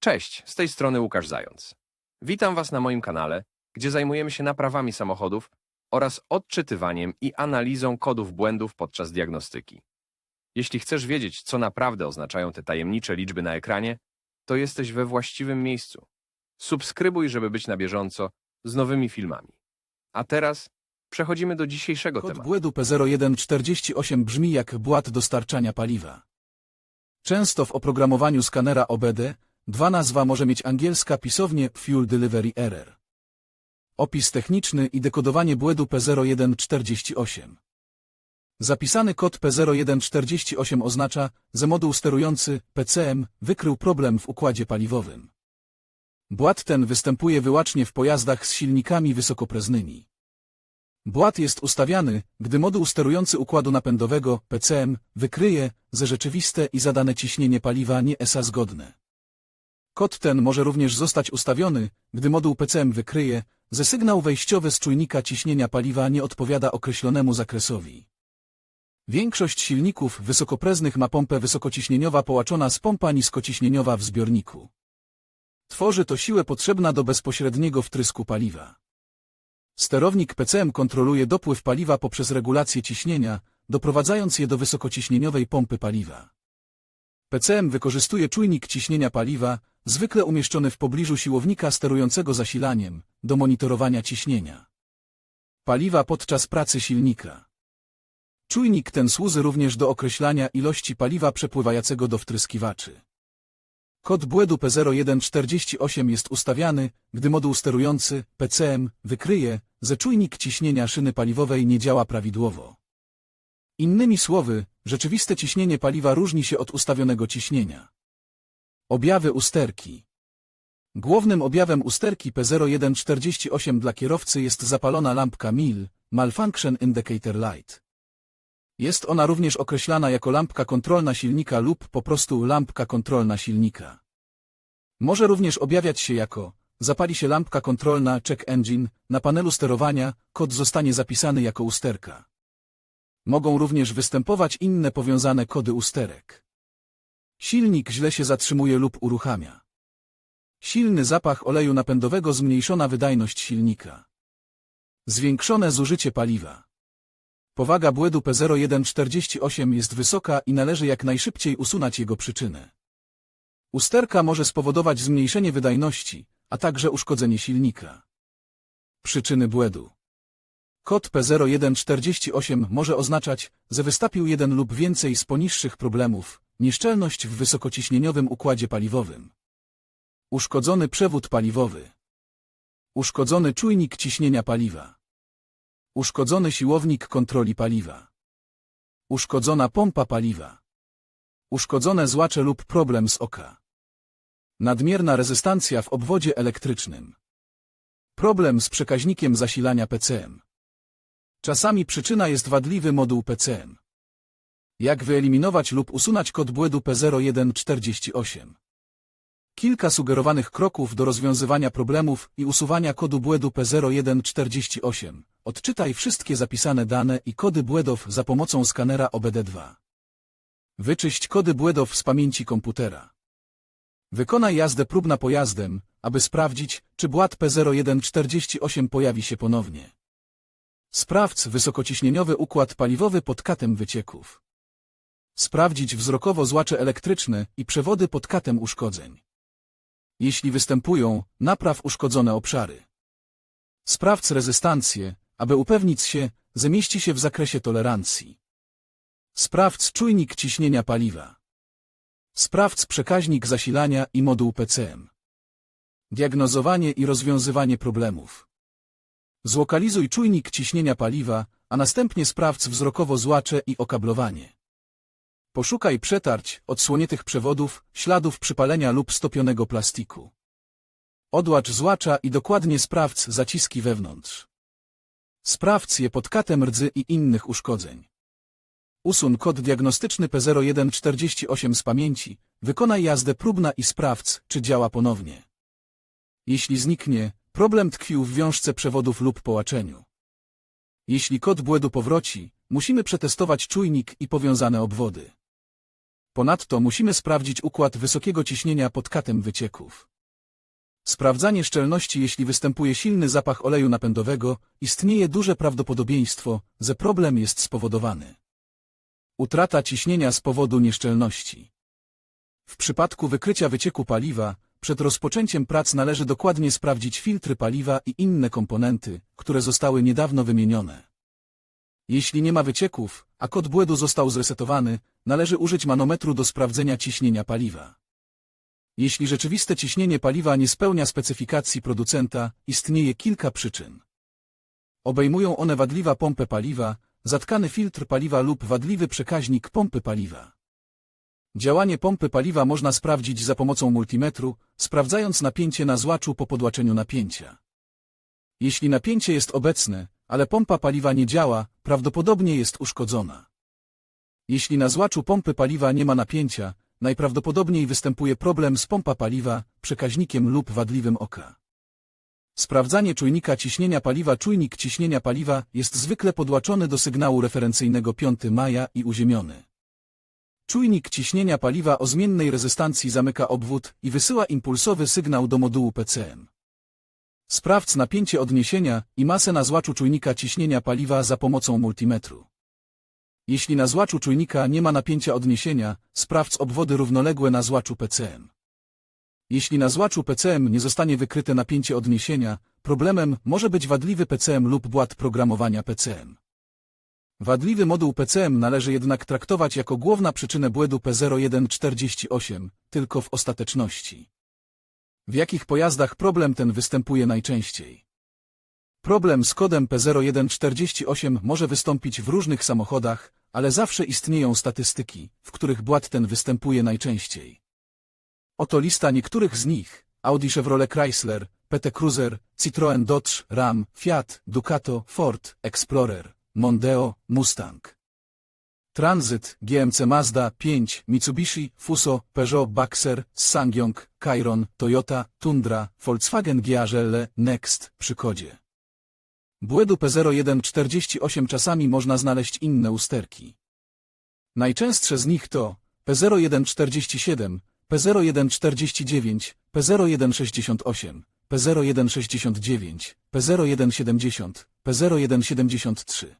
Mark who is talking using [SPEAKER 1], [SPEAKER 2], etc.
[SPEAKER 1] Cześć, z tej strony Łukasz Zając. Witam Was na moim kanale, gdzie zajmujemy się naprawami samochodów oraz odczytywaniem i analizą kodów błędów podczas diagnostyki. Jeśli chcesz wiedzieć, co naprawdę oznaczają te tajemnicze liczby na ekranie, to jesteś we właściwym miejscu. Subskrybuj, żeby być na bieżąco z nowymi filmami. A teraz przechodzimy do dzisiejszego
[SPEAKER 2] Kod
[SPEAKER 1] tematu.
[SPEAKER 2] błędu P0148 brzmi jak błąd dostarczania paliwa. Często w oprogramowaniu skanera OBD dwa nazwa może mieć angielska pisownie Fuel Delivery Error. Opis techniczny i dekodowanie błędu P0148. Zapisany kod P0148 oznacza, że moduł sterujący PCM wykrył problem w układzie paliwowym. Błąd ten występuje wyłącznie w pojazdach z silnikami wysokopreznymi. Błąd jest ustawiany, gdy moduł sterujący układu napędowego PCM wykryje, że rzeczywiste i zadane ciśnienie paliwa nie ESA zgodne. Kod ten może również zostać ustawiony, gdy moduł PCM wykryje, że sygnał wejściowy z czujnika ciśnienia paliwa nie odpowiada określonemu zakresowi. Większość silników wysokopreznych ma pompę wysokociśnieniowa połączona z pompa niskociśnieniowa w zbiorniku. Tworzy to siłę potrzebna do bezpośredniego wtrysku paliwa. Sterownik PCM kontroluje dopływ paliwa poprzez regulację ciśnienia, doprowadzając je do wysokociśnieniowej pompy paliwa. PCM wykorzystuje czujnik ciśnienia paliwa, zwykle umieszczony w pobliżu siłownika sterującego zasilaniem, do monitorowania ciśnienia paliwa podczas pracy silnika. Czujnik ten służy również do określania ilości paliwa przepływającego do wtryskiwaczy. Kod błędu P0148 jest ustawiany, gdy moduł sterujący PCM wykryje, że czujnik ciśnienia szyny paliwowej nie działa prawidłowo. Innymi słowy, rzeczywiste ciśnienie paliwa różni się od ustawionego ciśnienia. Objawy usterki Głównym objawem usterki P0148 dla kierowcy jest zapalona lampka MIL, Malfunction Indicator Light. Jest ona również określana jako lampka kontrolna silnika lub po prostu lampka kontrolna silnika. Może również objawiać się jako zapali się lampka kontrolna check engine, na panelu sterowania kod zostanie zapisany jako usterka. Mogą również występować inne powiązane kody usterek. Silnik źle się zatrzymuje lub uruchamia. Silny zapach oleju napędowego zmniejszona wydajność silnika. Zwiększone zużycie paliwa. Powaga błędu P0148 jest wysoka i należy jak najszybciej usunąć jego przyczynę. Usterka może spowodować zmniejszenie wydajności, a także uszkodzenie silnika. Przyczyny błędu Kod P0148 może oznaczać, że wystąpił jeden lub więcej z poniższych problemów, nieszczelność w wysokociśnieniowym układzie paliwowym. Uszkodzony przewód paliwowy. Uszkodzony czujnik ciśnienia paliwa. Uszkodzony siłownik kontroli paliwa. Uszkodzona pompa paliwa. Uszkodzone złacze lub problem z oka. Nadmierna rezystancja w obwodzie elektrycznym. Problem z przekaźnikiem zasilania PCM. Czasami przyczyna jest wadliwy moduł PCM. Jak wyeliminować lub usunąć kod błędu P0148? Kilka sugerowanych kroków do rozwiązywania problemów i usuwania kodu błędu P0148. Odczytaj wszystkie zapisane dane i kody błędów za pomocą skanera OBD2. Wyczyść kody błędów z pamięci komputera. Wykonaj jazdę próbna pojazdem, aby sprawdzić, czy błąd P0148 pojawi się ponownie. Sprawdź wysokociśnieniowy układ paliwowy pod katem wycieków. Sprawdzić wzrokowo złacze elektryczne i przewody pod katem uszkodzeń. Jeśli występują, napraw uszkodzone obszary. Sprawdź rezystancję, aby upewnić się, że mieści się w zakresie tolerancji. Sprawdź czujnik ciśnienia paliwa. Sprawdź przekaźnik zasilania i moduł PCM. Diagnozowanie i rozwiązywanie problemów. Zlokalizuj czujnik ciśnienia paliwa, a następnie sprawdź wzrokowo złacze i okablowanie. Poszukaj przetarć, odsłoniętych przewodów, śladów przypalenia lub stopionego plastiku. Odłacz złacza i dokładnie sprawdź zaciski wewnątrz. Sprawdź je pod katem rdzy i innych uszkodzeń. Usuń kod diagnostyczny P0148 z pamięci, wykonaj jazdę próbna i sprawdź, czy działa ponownie. Jeśli zniknie, problem tkwił w wiążce przewodów lub połaczeniu. Jeśli kod błędu powróci, musimy przetestować czujnik i powiązane obwody. Ponadto musimy sprawdzić układ wysokiego ciśnienia pod katem wycieków. Sprawdzanie szczelności Jeśli występuje silny zapach oleju napędowego, istnieje duże prawdopodobieństwo, że problem jest spowodowany. Utrata ciśnienia z powodu nieszczelności. W przypadku wykrycia wycieku paliwa, przed rozpoczęciem prac należy dokładnie sprawdzić filtry paliwa i inne komponenty, które zostały niedawno wymienione. Jeśli nie ma wycieków, a kod błędu został zresetowany, należy użyć manometru do sprawdzenia ciśnienia paliwa. Jeśli rzeczywiste ciśnienie paliwa nie spełnia specyfikacji producenta, istnieje kilka przyczyn. Obejmują one wadliwa pompę paliwa, zatkany filtr paliwa lub wadliwy przekaźnik pompy paliwa. Działanie pompy paliwa można sprawdzić za pomocą multimetru, sprawdzając napięcie na złaczu po podłaczeniu napięcia. Jeśli napięcie jest obecne, ale pompa paliwa nie działa, prawdopodobnie jest uszkodzona. Jeśli na złaczu pompy paliwa nie ma napięcia, najprawdopodobniej występuje problem z pompa paliwa, przekaźnikiem lub wadliwym oka. Sprawdzanie czujnika ciśnienia paliwa Czujnik ciśnienia paliwa jest zwykle podłaczony do sygnału referencyjnego 5 maja i uziemiony. Czujnik ciśnienia paliwa o zmiennej rezystancji zamyka obwód i wysyła impulsowy sygnał do modułu PCM. Sprawdź napięcie odniesienia i masę na złaczu czujnika ciśnienia paliwa za pomocą multimetru. Jeśli na złaczu czujnika nie ma napięcia odniesienia, sprawdź obwody równoległe na złaczu PCM. Jeśli na złaczu PCM nie zostanie wykryte napięcie odniesienia, problemem może być wadliwy PCM lub błąd programowania PCM. Wadliwy moduł PCM należy jednak traktować jako główna przyczynę błędu P0148, tylko w ostateczności. W jakich pojazdach problem ten występuje najczęściej? Problem z kodem P0148 może wystąpić w różnych samochodach, ale zawsze istnieją statystyki, w których błąd ten występuje najczęściej. Oto lista niektórych z nich. Audi Chevrolet Chrysler, PT Cruiser, Citroën Dodge, Ram, Fiat, Ducato, Ford, Explorer, Mondeo, Mustang. Transit, GMC Mazda 5, Mitsubishi, Fuso, Peugeot Boxer, Sangyong, Chiron, Toyota, Tundra, Volkswagen GL, Next, przy kodzie. Błędu P0148 czasami można znaleźć inne usterki. Najczęstsze z nich to P0147, P0149, P0168, P0169, P0170, P0173.